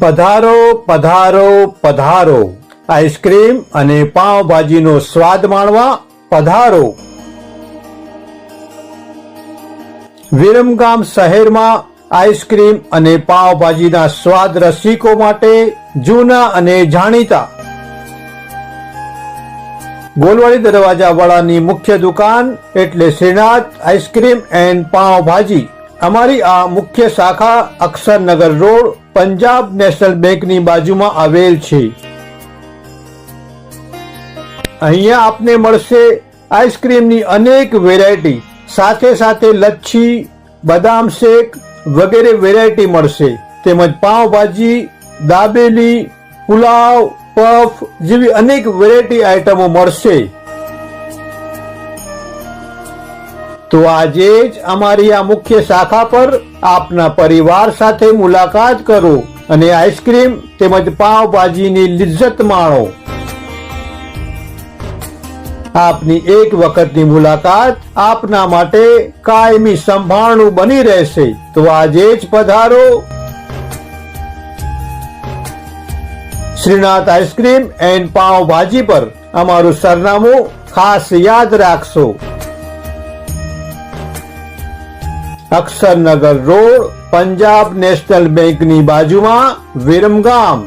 પધારો પધારો પધારો. આઈસ્ક્રીમ અને પાવભાજીનો સ્વાદ માણવા પધારો. વિરમગામ શહેરમાં આઈસ્ક્રીમ અને પાવભાજીના સ્વાદ રસિકો માટે જૂના અને જાણીતા. ગોલવાડી દરવાજા વાળાની મુખ્ય દુકાન એટલે શ્રીનાથ આઈસ્ક્રીમ એન્ડ પાવભાજી. અમારી આ મુખ્ય શાખા અક્ષરનગર રોડ પંજાબ નેશનલ બેંકની બાજુમાં આવેલ છે. અહીંયા આપને મળશે આઈસ્ક્રીમની અનેક વેરાયટી. સાથે સાથે લચ્છી, બદામ શેક વગેરે વેરાયટી મળશે. તેમજ પાવભાજી, દાબેલી, પુલાવ, પફ જેવી અનેક વેરાયટી આઇટમો મળશે. તો આજે જ અમારી આ મુખ્ય શાખા પર આપના પરિવાર સાથે મુલાકાત કરો અને આઈસ્ક્રીમ તેમજ પાવભાજીની લિજ્જત માણો. આપની એક વખતની મુલાકાત આપના માટે કાયમી સંભાળનું બની રહેશે. તો આજે જ પધારો. શ્રીનાથ આઈસ્ક્રીમ એન્ડ પાવભાજી પર અમારું સરનામું ખાસ યાદ રાખશો. અક્ષરનગર રોડ પંજાબ નેશનલ બેંકની બાજુમાં વિરમગામ.